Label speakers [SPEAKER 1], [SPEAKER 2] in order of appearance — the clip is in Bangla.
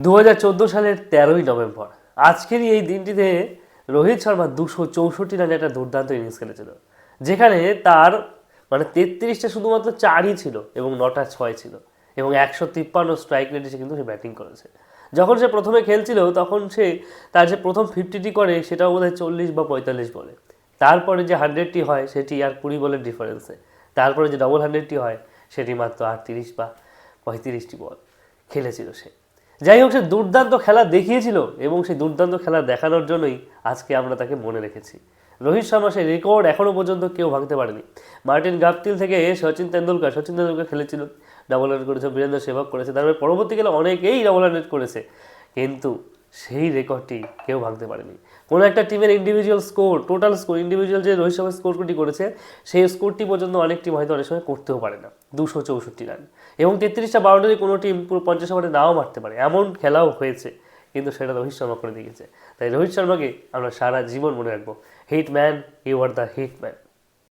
[SPEAKER 1] দু হাজার চোদ্দ সালের তেরোই নভেম্বর। আজকেরই এই দিনটিতে রোহিত শর্মা দুশো চৌষট্টি রানে একটা দুর্দান্ত ইনিংস খেলেছিল, যেখানে তার মানে তেত্রিশটা শুধুমাত্র চারই ছিল এবং নটা ছয় ছিল, এবং একশো তিপ্পান্ন স্ট্রাইক রেটে সে কিন্তু সে ব্যাটিং করেছে। যখন সে প্রথমে খেলছিল, তখন সে তার যে প্রথম ফিফটিটি করে, সেটাও বোধহয় চল্লিশ বা পঁয়তাল্লিশ বলে। তারপরে যে হান্ড্রেডটি হয়, সেটি আর কুড়ি বলের ডিফারেন্সে তারপরে যে ডবল হান্ড্রেডটি হয়, সেটি মাত্র আটত্রিশ বা পঁয়ত্রিশটি বল খেলেছিল সে। যাই হোক, সে দুর্দান্ত খেলা দেখিয়েছিল এবং সেই দুর্দান্ত খেলা দেখানোর জন্যই আজকে আমরা তাকে মনে রেখেছি। রোহিত শর্মা সেই রেকর্ড এখনও পর্যন্ত কেউ ভাঙতে পারেনি। মার্টিন গাপতিল থেকে সচিন তেন্ডুলকার সচিন তেন্ডুলকার খেলেছিল ডাবল রান করেছে, বীরেন্দ্র সেবক করেছে, তারপরে পরবর্তীকালে অনেকেই ডাবল রান করেছে। কিন্তু সেই রেকর্ডটি কেউ ভাঙতে পারেনি। কোনো একটা টিমের individual score total score individual যে রোহিত শর্মা স্কোরটি করেছে, সেই স্কোরটি পর্যন্ত অনেক টিম হয়তো অনেক সময় করতেও পারে না। দুশো চৌষট্টি রান এবং তেত্রিশটা বাউন্ডারি কোনো টিম পুরো পঞ্চাশ ওভারে নাও মারতে পারে। এমন খেলাও হয়েছে, কিন্তু সেটা রোহিত শর্মা করে দিয়েছে তাই রোহিত শর্মাকে আমরা সারা জীবন মনে রাখব hit man you are the hit man